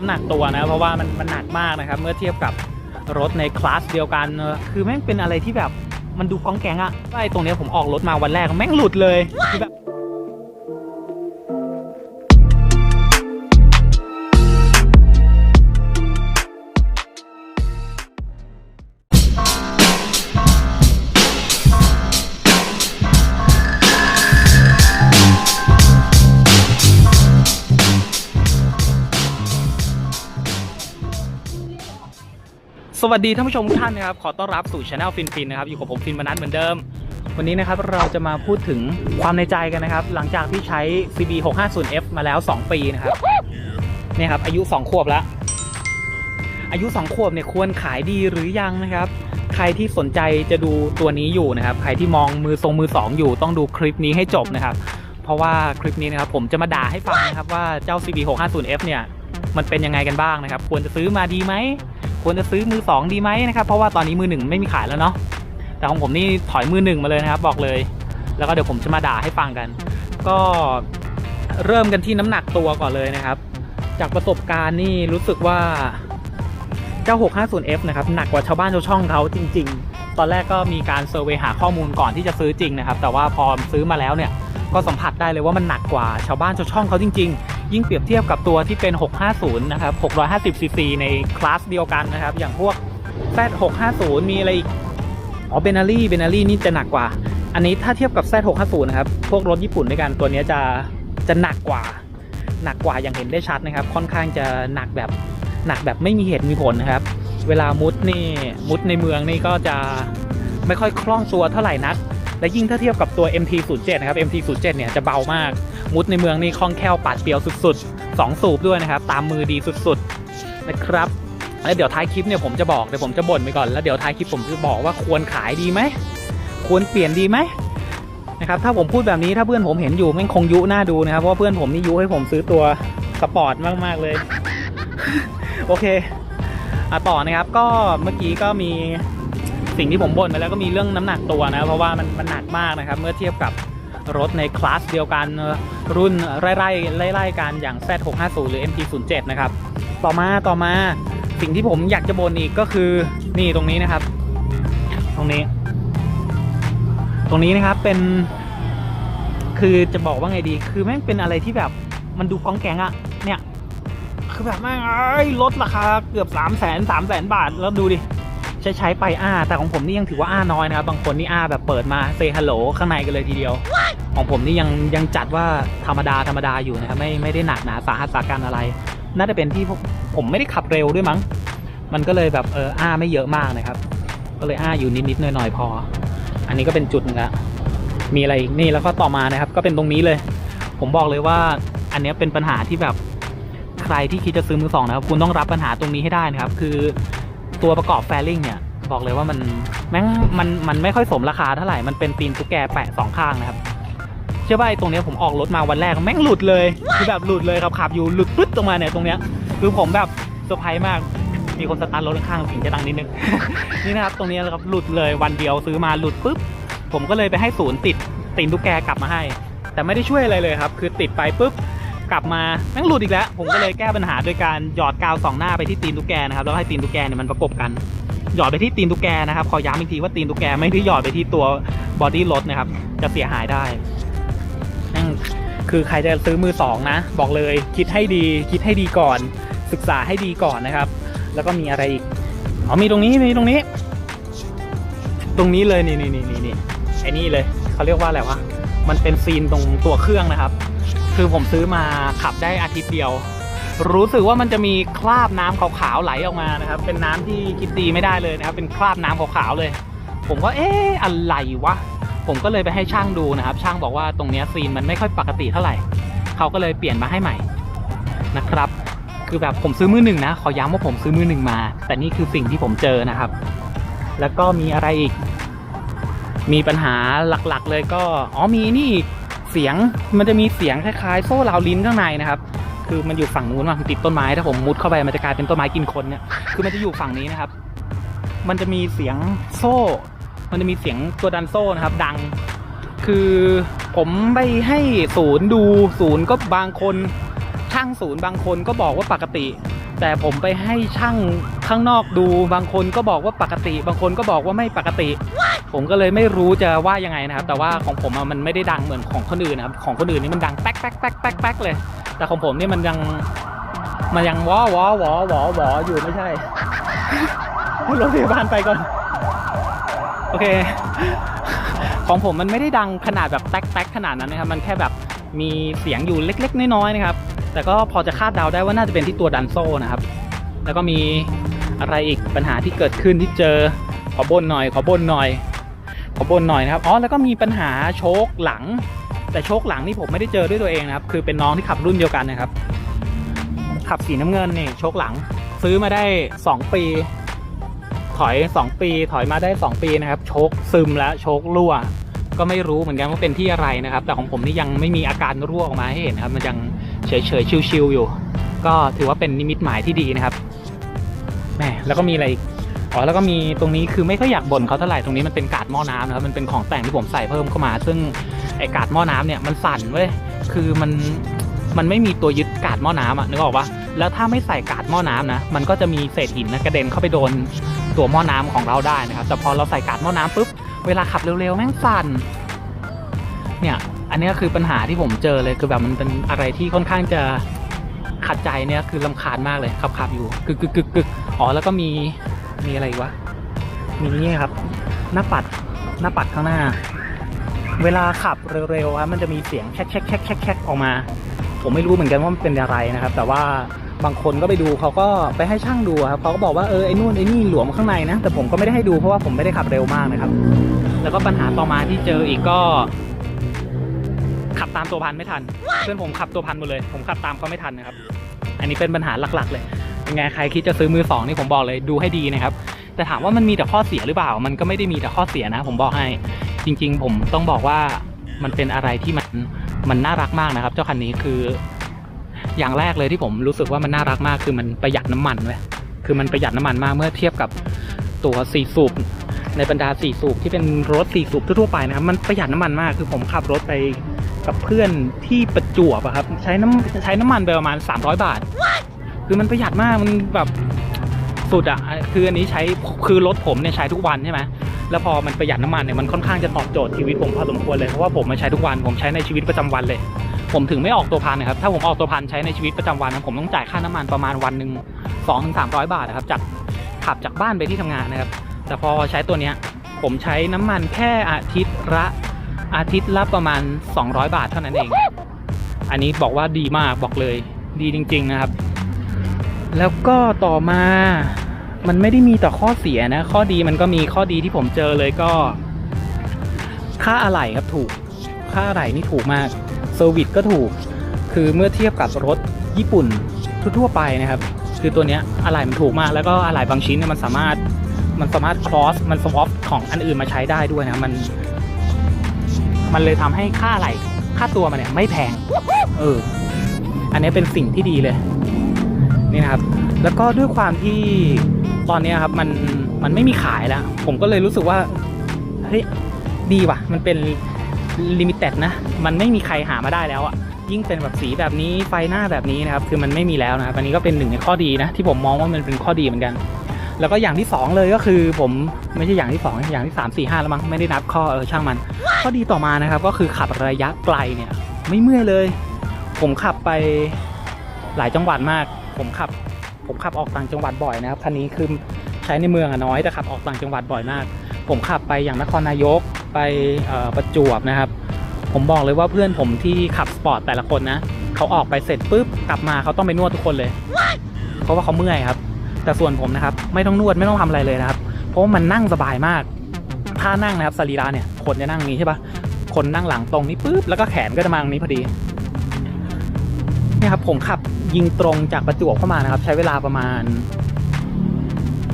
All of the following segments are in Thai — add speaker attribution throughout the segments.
Speaker 1: น้ำหนักตัวนะเพราะว่ามันมันหนักมากนะครับ เมื่อเทียบกับรถในคลาสเดียวกัน คือแม่งเป็นอะไรที่แบบมันดูกองแกงอะว่าไอ้ตรงเนี้ยผมออกรถมาวันแรกแม่งหลุดเลยคือแบบ สวัสดีท่านผู้ชมทุกท่านนะครับ ขอต้อนรับสู่ช anel ฟินฟินนะครับ อยู่กับผมฟินมนัทเหมือนเดิม วันนี้นะครับเราจะมาพูดถึงความในใจกันนะครับ หลังจากที่ใช้ CB 650F มาแล้ว 2 ปีนะครับเนี่ยครับอายุ 2 ขวบแล้ว อายุ 2 ขวบเนี่ยควรขายดีหรือยังนะครับ ใครที่สนใจจะดูตัวนี้อยู่นะครับ ใครที่มองมือทรงมือ 2 อยู่ต้องดูคลิปนี้ให้จบนะครับ เพราะว่าคลิปนี้นะครับผมจะมาด่าให้ฟังนะครับว่าเจ้า CB 650F เนี่ยมันเป็นยังไงกันบ้างนะครับ ควรจะซื้อมาดีไหม ควรจะซื้อมือสองดีไหมนะครับ เพราะว่าตอนนี้มือหนึ่งไม่มีขายแล้วเนาะแต่ของผมนี่ถอยมือหนึ่งมาเลยนะครับบอกเลย แล้วก็เดี๋ยวผมจะมาด่าให้ฟังกัน ก็เริ่มกันที่น้ำหนักตัวก่อนเลยนะครับ จากประสบการณ์นี่รู้สึกว่าเจ้า 650F นะครับหนักกว่าชาวบ้านชาวช่องเขาจริง ๆ ตอนแรกก็มีการเซอร์เวยหาข้อมูลก่อนที่จะซื้อจริงนะครับ แต่ว่าพอซื้อมาแล้วเนี่ยก็สัมผัสได้เลยว่ามันหนักกว่าชาวบ้านชาวช่องเขาจริง ๆ ยิ่งเปรียบเทียบกับตัวที่เป็น 650 นะครับ 650 cc ในคลาสเดียวกันนะครับ อย่างพวก Z650 มีอะไรอีก อ๋อเบนารี่เบนารี่นี่จะหนักกว่า อันนี้ถ้าเทียบกับ Z650 นะครับ พวกรถญี่ปุ่นด้วยกันตัวนี้จะจะหนักกว่า หนักกว่าอย่างเห็นได้ชัดนะครับ ค่อนข้างจะหนักแบบหนักแบบไม่มีเหตุมีผลนะครับ เวลามุดนี่มุดในเมืองนี่ก็จะไม่ค่อยคล่องตัวเท่าไหร่นัก และยิ่งถ้าเทียบกับตัว MT07 นะครับ MT07 เนี่ยจะเบามาก มุดในเมืองนี่คล่องแคล่วปัดเปียวสุดๆ 2 สูบด้วยนะครับ ตามมือดีสุดๆนะครับแล้วเดี๋ยวท้ายคลิปเนี่ยผมจะบอกเดี๋ยวผมจะบ่นไปก่อนแล้วเดี๋ยวท้ายคลิปผมจะบอกว่าควรขายดีไหมควรเปลี่ยนดีไหมนะครับถ้าผมพูดแบบนี้ถ้าเพื่อนผมเห็นอยู่แม่งคงยุหน้าดูนะครับเพราะว่าเพื่อนผมนี่ยุให้ผมซื้อตัวสปอร์ตมากๆเลย โอเคอะต่อนะครับก็เมื่อกี้ก็มี สิ่งที่ผมบ่นไปแล้วก็มีเรื่องน้ำหนักตัวนะ เพราะว่ามันมันหนักมากนะครับ เมื่อเทียบกับรถในคลาสเดียวกันรุ่นไล่ไล่ไล่ไล่กันอย่าง Z650 หรือ MT07 นะครับ ต่อมาต่อมาสิ่งที่ผมอยากจะบ่นอีกก็คือนี่ตรงนี้นะครับ ตรงนี้ ตรงนี้นะครับเป็น คือจะบอกว่าไงดี คือแม่งเป็นอะไรที่แบบมันดูก้องแกงอะเนี่ย คือแบบแม่งเอ้ยลดราคาเกือบ3 0 0แสนสามแสนบาทแล้วดูดิ ใช้ใช้ไปอ้า แต่ของผมนี่ยังถือว่าอ้าน้อยนะครับ บางคนนี่อ้าแบบเปิดมาเซฮัลโหลข้างในกันเลยทีเดียว ของผมนี่ยังยังจัดว่าธรรมดาธรรมดาอยู่นะครับไม่ไม่ได้หนักหนาสาหัสสาการอะไร น่าจะเป็นที่ผมผมไม่ได้ขับเร็วด้วยมั้ง มันก็เลยแบบเอออ้าไม่เยอะมากนะครับ ก็เลยอ้าอยู่นิดๆหน่อยๆพอ อันนี้ก็เป็นจุดหนึงละมีอะไรอีกนี่แล้วก็ต่อมานะครับ ก็เป็นตรงนี้เลย ผมบอกเลยว่าอันเนี้ยเป็นปัญหาที่แบบใครที่คิดจะซื้อมือสองนะครับ คุณต้องรับปัญหาตรงนี้ให้ได้นะครับ คือ ตัวประกอบแฟลิงเนี่ยบอกเลยว่ามันแม่งมันมันไม่ค่อยสมราคาเท่าไหร่ มันเป็นตีนตุ๊กแกแปะสองข้างนะครับ เชื่อป่ะไอ้ตรงเนี้ยผมออกรถมาวันแรกแม่งหลุดเลยคือแบบหลุดเลยครับขับอยู่หลุดปึ๊ดตรงมาเนี่ยตรงเนี้ยคือผมแบบเซอร์ไพรส์มาก มีคนสตาร์ทรถข้างๆถึงจะดังนิดนึง นี่นะครับตรงนี้นะครับหลุดเลยวันเดียวซื้อมาหลุดปุ๊บผมก็เลยไปให้ศูนย์ติดตีนตุ๊กแกกลับมาให้ แต่ไม่ได้ช่วยอะไรเลยครับ คือติดไปปุ๊บ กลับมาแม่งหลุดอีกแล้ว ผมก็เลยแก้ปัญหาโดยการหยอดกาวสองหน้าไปที่ตีนตุ๊กแกนะครับแล้วให้ตีนตุ๊กแกเนี่ยมันประกบกันหยอดไปที่ตีนตุ๊กแกนะครับขอย้ำอีกทีว่าตีนตุ๊กแกไม่ได้หยอดไปที่ตัวบอดี้รถนะครับ จะเสียหายได้แม่งคือใครจะซื้อมือสองนะ บอกเลยคิดให้ดีคิดให้ดีก่อน ศึกษาให้ดีก่อนนะครับ แล้วก็มีอะไรอีกอ๋อมีตรงนี้มีตรงนี้ ตรงนี้เลยนี่นี่นี่นี่นี่ไอ้นี่เลยเขาเรียกว่าอะไรวะมันเป็นซีนตรงตัวเครื่องนะครับ คือผมซื้อมาขับได้อาทิตย์เดียว รู้สึกว่ามันจะมีคราบน้ำขาวๆไหลออกมานะครับ เป็นน้ำที่คิดดีไม่ได้เลยนะครับ เป็นคราบน้ำขาวๆเลย ผมก็เอ๊ะอะไรวะ ผมก็เลยไปให้ช่างดูนะครับ ช่างบอกว่าตรงเนี้ยซีนมันไม่ค่อยปกติเท่าไหร่ เขาก็เลยเปลี่ยนมาให้ใหม่นะครับ คือแบบผมซื้อมือหนึ่งนะ ขอย้ำว่าผมซื้อมือหนึ่งมา แต่นี่คือสิ่งที่ผมเจอนะครับ แล้วก็มีอะไรอีก มีปัญหาหลักๆ เลยก็ อ๋อมีนี่อีก เสียงมันจะมีเสียงคล้ายๆโซ่ราวลิ้นข้างในนะครับ คือมันอยู่ฝั่งนู้นมันติดต้นไม้ถ้าผมมุดเข้าไปมันจะกลายเป็นต้นไม้กินคนเนี่ยคือมันจะอยู่ฝั่งนี้นะครับ มันจะมีเสียงโซ่ มันจะมีเสียงตัวดันโซ่นะครับ ดัง คือผมไปให้ศูนย์ดูศูนย์ก็บางคนช่างศูนย์บางคนก็บอกว่าปกติ แต่ผมไปให้ช่างข้างนอกดูบางคนก็บอกว่าปกติ บางคนก็บอกว่าไม่ปกติ ผมก็เลยไม่รู้จะว่ายังไงนะครับ แต่ว่าของผมอะมันไม่ได้ดังเหมือนของคนอื่นนะครับ ของคนอื่นนี่มันดังแป๊กแป๊กแป๊กแป๊กแป๊กเลย แต่ของผมนี่มันยังมันยังวอวอวอวอวออยู่ไม่ใช่ให้รถพยาบาลไปก่อน โอเค ของผมมันไม่ได้ดังขนาดแบบแต๊กแต๊กขนาดนั้นนะครับ มันแค่แบบมีเสียงอยู่เล็ก ๆ น้อยๆนะครับ แต่ก็พอจะคาดเดาได้ว่าน่าจะเป็นที่ตัวดันโซ่นะครับ แล้วก็มีอะไรอีกปัญหาที่เกิดขึ้นที่เจอขอบนหน่อยขอบนหน่อยขอบนหน่อยนะครับอ๋อแล้วก็มีปัญหาโชคหลัง แต่โชคหลังนี่ผมไม่ได้เจอด้วยตัวเองนะครับ คือเป็นน้องที่ขับรุ่นเดียวกันนะครับ ขับสีน้ำเงินนี่โชคหลัง ซื้อมาได้ 2 ปี ถอย 2 ปี ถอยมาได้ 2 ปีนะครับ โชคซึมแล้วโชครั่ว ก็ไม่รู้เหมือนกันว่าเป็นที่อะไรนะครับ แต่ของผมนี่ยังไม่มีอาการรั่วออกมาให้เห็นนะครับ มันยัง เฉยๆชิวๆอยู่ ก็ถือว่าเป็นนิมิตหมายที่ดีนะครับแหมแล้วก็มีอะไรอีกอ๋อแล้วก็มีตรงนี้คือไม่ค่อยอยากบ่นเขาเท่าไหร่ตรงนี้มันเป็นกาดหม้อน้ำนะครับมันเป็นของแต่งที่ผมใส่เพิ่มเข้ามา ซึ่งไอ้กาดหม้อน้ำเนี่ยมันสั่นเว้ยคือมันมันไม่มีตัวยึดกาดหม้อน้ำอะนึกออกปะแล้วถ้าไม่ใส่กาดหม้อน้ำนะมันก็จะมีเศษหินนะกระเด็นเข้าไปโดนตัวหม้อน้ำของเราได้นะครับแต่พอเราใส่กาดหม้อน้ำปุ๊บเวลาขับเร็วๆแม่งสั่นเนี่ย อันนี้คือปัญหาที่ผมเจอเลยคือแบบมันเป็นอะไรที่ค่อนข้างจะขัดใจเนี่ยคือลำคาญมากเลยขับขับอยู่กึกกึกกึกกึกอ๋อแล้วก็มีมีอะไรวะมีนี่ครับ หน้าปัดหน้าปัดข้างหน้า เวลาขับเร็วๆครับมันจะมีเสียงแช็กแช็กแช็กแช็กออกมา ผมไม่รู้เหมือนกันว่ามันเป็นอะไรนะครับ แต่ว่าบางคนก็ไปดูเขาก็ไปให้ช่างดูครับเขาก็บอกว่าเออไอ้นู่นไอ้นี่หลวมข้างในนะแต่ผมก็ไม่ได้ให้ดูเพราะว่าผมไม่ได้ขับเร็วมากนะครับ แล้วก็ปัญหาต่อมาที่เจออีกก็ ตามตัวพันไม่ทัน เพื่อนผมขับตัวพันหมดเลย ผมขับตามเขาไม่ทันนะครับ อันนี้เป็นปัญหาหลักๆ เลยยังไงใครคิดจะซื้อมือสองนี่ผมบอกเลยดูให้ดีนะครับ แต่ถามว่ามันมีแต่ข้อเสียหรือเปล่า มันก็ไม่ได้มีแต่ข้อเสียนะ ผมบอกให้ จริง ๆ ผมต้องบอกว่ามันเป็นอะไรที่มันมันน่ารักมากนะครับ เจ้าคันนี้คือ อย่างแรกเลยที่ผมรู้สึกว่ามันน่ารักมาก คือมันประหยัดน้ำมันเว้ยคือมันประหยัดน้ำมันมากเมื่อเทียบกับตัวสี่สูบในบรรดาสี่สูบที่เป็นรถสี่สูบทั่วๆไปนะครับมันประหยัดน้ำมันมากคือผมขับรถไป กับเพื่อนที่ประจวบอะครับ ใช้น้ำใช้น้ำมันไปประมาณ 300 บาท คือมันประหยัดมากมันแบบสุดอะคืออันนี้ใช้คือรถผมเนี่ยใช้ทุกวันใช่ไหมแล้วพอมันประหยัดน้ำมันเนี่ยมันค่อนข้างจะตอบโจทย์ชีวิตผมพอสมควรเลยเพราะว่าผมมาใช้ทุกวันผมใช้ในชีวิตประจำวันเลย ผมถึงไม่ออกตัวพันนะครับถ้าผมออกตัวพันใช้ในชีวิตประจำวันนะผมต้องจ่ายค่าน้ำมันประมาณวันหนึ่งสองถึงสามร้อยบาทนะครับจากขับจากบ้านไปที่ทำงานนะครับแต่พอใช้ตัวเนี้ยผมใช้น้ำมันแค่อาทิตย์ละ อาทิตย์ละประมาณ 200 บาทเท่านั้นเอง อันนี้บอกว่าดีมากบอกเลย ดีจริง ๆนะครับ แล้วก็ต่อมามันไม่ได้มีแต่ข้อเสียนะ ข้อดีมันก็มีข้อดีที่ผมเจอเลยก็ ค่าอะไหล่ครับถูก ค่าอะไหล่นี่ถูกมากเซอร์วิสก็ถูก คือเมื่อเทียบกับรถญี่ปุ่นทั่วไปนะครับ คือตัวเนี้ยอะไหล่มันถูกมาก แล้วก็อะไหล่บางชิ้นเนี่ยมันสามารถมันสามารถ cross มัน swap ของอันอื่นมาใช้ได้ด้วยนะ มัน มันเลยทำให้ค่าไหลค่าตัวมันเนี่ยไม่แพง เออ อันนี้เป็นสิ่งที่ดีเลย นี่นะครับ แล้วก็ด้วยความที่ตอนนี้ครับมันมันไม่มีขายแล้ว ผมก็เลยรู้สึกว่า เฮ้ย ดีว่ะ มันเป็นลิมิเต็ดนะ มันไม่มีใครหามาได้แล้วอะยิ่งเป็นแบบสีแบบนี้ไฟหน้าแบบนี้นะครับ คือมันไม่มีแล้วนะครับ อันนี้ก็เป็นหนึ่งในข้อดีนะ ที่ผมมองว่ามันเป็นข้อดีเหมือนกัน แล้วก็อย่างที่สองเลยก็คือผมไม่ใช่อย่างที่สองอย่างที่สามสี่ห้าแล้วมั้งไม่ได้นับข้อเออช่างมันข้อดีต่อมานะครับก็คือขับระยะไกลเนี่ยไม่เมื่อยเลย ผมขับไปหลายจังหวัดมาก ผมขับผมขับออกต่างจังหวัดบ่อยนะครับคันนี้คือใช้ในเมืองอะน้อยแต่ขับออกต่างจังหวัดบ่อยมาก ผมขับไปอย่างนครนายกไปเอ่อประจวบนะครับ ผมบอกเลยว่าเพื่อนผมที่ขับสปอร์ตแต่ละคนนะเขาออกไปเสร็จปุ๊บกลับมาเขาต้องไปนวดทุกคนเลย เพราะว่าเขาเมื่อยครับ แต่ส่วนผมนะครับ ไม่ต้องนวดไม่ต้องทำอะไรเลยนะครับ เพราะมันนั่งสบายมากท่านั่งนะครับสรีระเนี่ยคนจะนั่งนี้ใช่ปะคนนั่งหลังตรงนี้ปุ๊บแล้วก็แขนก็จะมาตรงนี้พอดีเนี่ยครับผมขับยิงตรงจากประจวบเข้ามานะครับ ใช้เวลาประมาณ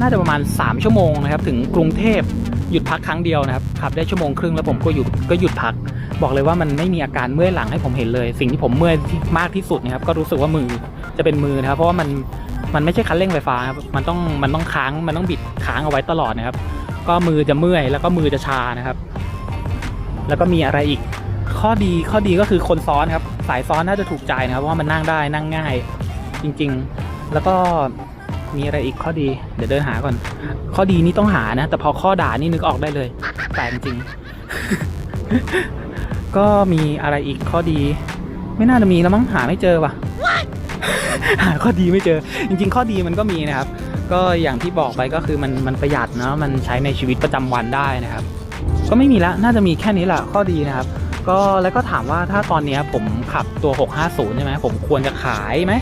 Speaker 1: น่าจะประมาณ 3 ชั่วโมงนะครับ ถึงกรุงเทพหยุดพักครั้งเดียวนะครับขับได้ชั่วโมงครึ่งแล้วผมก็หยุดก็หยุดพัก บอกเลยว่ามันไม่มีอาการเมื่อยหลังให้ผมเห็นเลย สิ่งที่ผมเมื่อยมากที่สุดนะครับ ก็รู้สึกว่ามือจะเป็นมือนะครับ เพราะว่ามัน มันไม่ใช่คันเร่งไฟฟ้าครับมันต้องมันต้องค้างมันต้องบิดค้างเอาไว้ตลอดนะครับ ก็มือจะเมื่อยแล้วก็มือจะชานะครับ แล้วก็มีอะไรอีก ข้อดีข้อดีก็คือคนซ้อนครับ สายซ้อนน่าจะถูกใจนะครับเพราะว่ามันนั่งได้นั่งง่าย จริง ๆ แล้วก็มีอะไรอีกข้อดี เดี๋ยวเดินหาก่อน ข้อดีนี่ต้องหานะ แต่พอข้อด่านี่นึกออกได้เลยแต่จริง ก็มีอะไรอีกข้อดี ไม่น่าจะมีแล้วมั้งหาไม่เจอว่ะ หาข้อดีไม่เจอ จริง ๆ ข้อดีมันก็มีนะครับ ก็อย่างที่บอกไปก็คือมันมันประหยัดเนาะมันใช้ในชีวิตประจำวันได้นะครับ ก็ไม่มีละน่าจะมีแค่นี้แหละข้อดีนะครับ ก็แล้วก็ถามว่าถ้าตอนนี้ผมขับตัว 650 ใช่ไหมผมควรจะขายไหม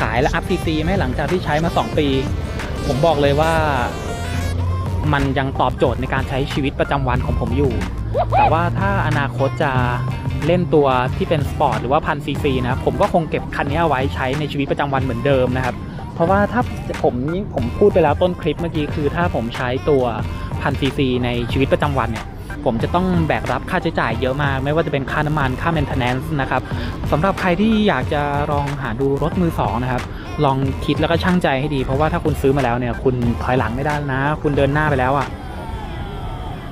Speaker 1: ขายแล้วอัพซีซีไหมหลังจากที่ใช้มา 2 ปี ผมบอกเลยว่ามันยังตอบโจทย์ในการใช้ชีวิตประจำวันของผมอยู่ แต่ว่าถ้าอนาคตจะ เล่นตัวที่เป็นสปอร์ตหรือว่าพันซีซีนะครับผมก็คงเก็บคันนี้เอาไว้ใช้ในชีวิตประจำวันเหมือนเดิมนะครับ เพราะว่าถ้าผมผมพูดไปแล้วต้นคลิปเมื่อกี้คือถ้าผมใช้ตัวพันซีซีในชีวิตประจำวันเนี่ยผมจะต้องแบกรับค่าใช้จ่ายเยอะมาก ไม่ว่าจะเป็นค่าน้ำมันค่า maintenance นะครับสำหรับใครที่อยากจะลองหาดูรถมือสองนะครับ ลองคิดแล้วก็ช่างใจให้ดี เพราะว่าถ้าคุณซื้อมาแล้วเนี่ย คุณถอยหลังไม่ได้นะ คุณเดินหน้าไปแล้วอะ่ะ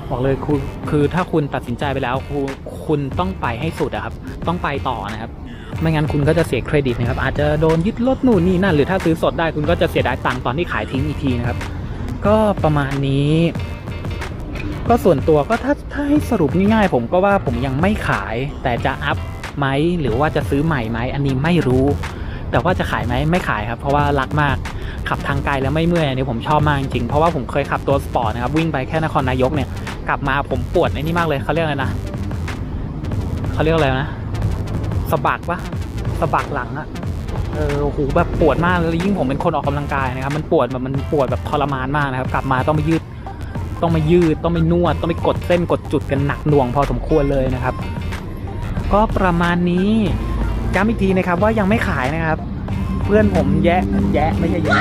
Speaker 1: บอกเลยคือคือถ้าคุณตัดสินใจไปแล้วคุณคุณต้องไปให้สุดอะครับ ต้องไปต่อนะครับ ไม่งั้นคุณก็จะเสียเครดิตนะครับ อาจจะโดนยึดรถนู่นนี่นั่น หรือถ้าซื้อสดได้คุณก็จะเสียดายตังค์ตอนที่ขายทิ้งอีกทีนะครับ ก็ประมาณนี้ ก็ส่วนตัวก็ถ้าถ้าให้สรุปง่ายๆผมก็ว่าผมยังไม่ขาย แต่จะอัพไหมหรือว่าจะซื้อใหม่ไหมอันนี้ไม่รู้ แต่ว่าจะขายไหมไม่ขายครับ เพราะว่ารักมากขับทางไกลแล้วไม่เมื่อยอันนี้ผมชอบมากจริงๆเพราะว่าผมเคยขับตัวสปอร์ตนะครับวิ่งไปแค่นครนายกเนี่ย กลับมาผมปวดไอ้นี่มากเลยเขาเรียกอะไรนะเขาเรียกอะไรนะสะบักปะสะบักหลังอะเออโอ้โหแบบปวดมากเลยยิ่งผมเป็นคนออกกำลังกายนะครับ มันปวดแบบมันปวดแบบทรมานมากนะครับ กลับมาต้องไปยืด ต้องมายืด ต้องไปนวด ต้องไปกดเส้นกดจุดกันหนักหน่วงพอสมควรเลยนะครับ ก็ประมาณนี้ย้ำอีกทีนะครับว่ายังไม่ขายนะครับ เพื่อนผมแยะแยะไม่ใช่แยะ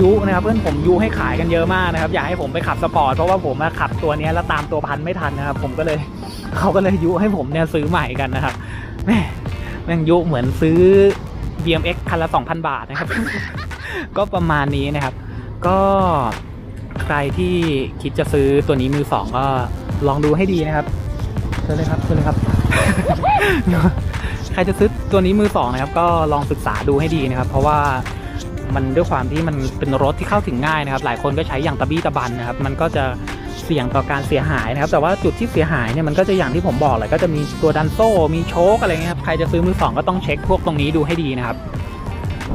Speaker 1: ยุนะครับเพื่อนผมยุให้ขายกันเยอะมากนะครับ อยากให้ผมไปขับสปอร์ตเพราะว่าผมอะขับตัวนี้แล้วตามตัวพันไม่ทันนะครับ ผมก็เลยเขาก็เลยยุให้ผมเนี่ยซื้อใหม่กันนะครับแม่แม่งยุเหมือนซื้อ BMX คันละ2,000 บาทนะครับ ก็ประมาณนี้นะครับ ก็ใครที่คิดจะซื้อตัวนี้มือสองก็ลองดูให้ดีนะครับเชิญเลยครับเชิญเลยครับ ครจะซื้อตัวนี้มือสองนะครับ ก็ลองศึกษาดูให้ดีนะครับ เพราะว่ามันด้วยความที่มันเป็นรถที่เข้าถึงง่ายนะครับ หลายคนก็ใช้อย่างตะบี้ตะบันนะครับ มันก็จะเสี่ยงต่อการเสียหายนะครับ แต่ว่าจุดที่เสียหายเนี่ยมันก็จะอย่างที่ผมบอกเลยก็จะมีตัวดันโซ่ มีโชคอะไรเงี้ยครับ ใครจะซื้อมือสองก็ต้องเช็คพวกตรงนี้ดูให้ดีนะครับ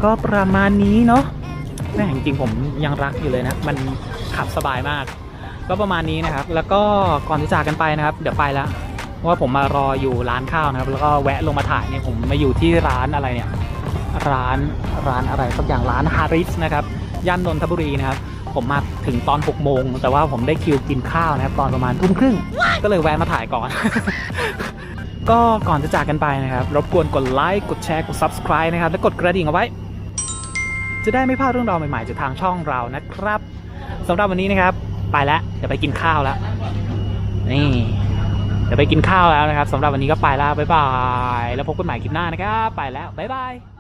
Speaker 1: ก็ประมาณนี้เนาะแม่จริงๆผมยังรักอยู่เลยนะ มันขับสบายมาก ก็ประมาณนี้นะครับ แล้วก็ก่อนที่จากกันไปนะครับ เดี๋ยวไปแล้ว เพราะว่าผมมารออยู่ร้านข้าวนะครับ แล้วก็แวะลงมาถ่ายเนี่ยผมมาอยู่ที่ร้านอะไรเนี่ย ร้านร้านอะไรสักอย่างร้านฮาริสนะครับย่านนนทบุรีนะครับ ผมมาถึงตอน6โมงแต่ว่าผมได้คิวกินข้าวนะครับ ตอนประมาณทุ่มครึ่ง ก็เลยแวะมาถ่ายก่อน ก็ก่อนจะจากกันไปนะครับ รบกวนกดไลค์กดแชร์กด subscribe นะครับ และกดกระดิ่งเอาไว้ จะได้ไม่พลาดเรื่องราวใหม่ๆจากทางช่องเรานะครับสำหรับวันนี้นะครับ ไปแล้วเดี๋ยวไปกินข้าวแล้วนี่ ดี๋ยวไปกินข้าวแล้วนะครับสำหรับวันนี้ก็ไปแล้วบ๊ายบาย แล้วพบกันใหม่คลิปหน้านะครับ ไปแล้วบ๊ายบาย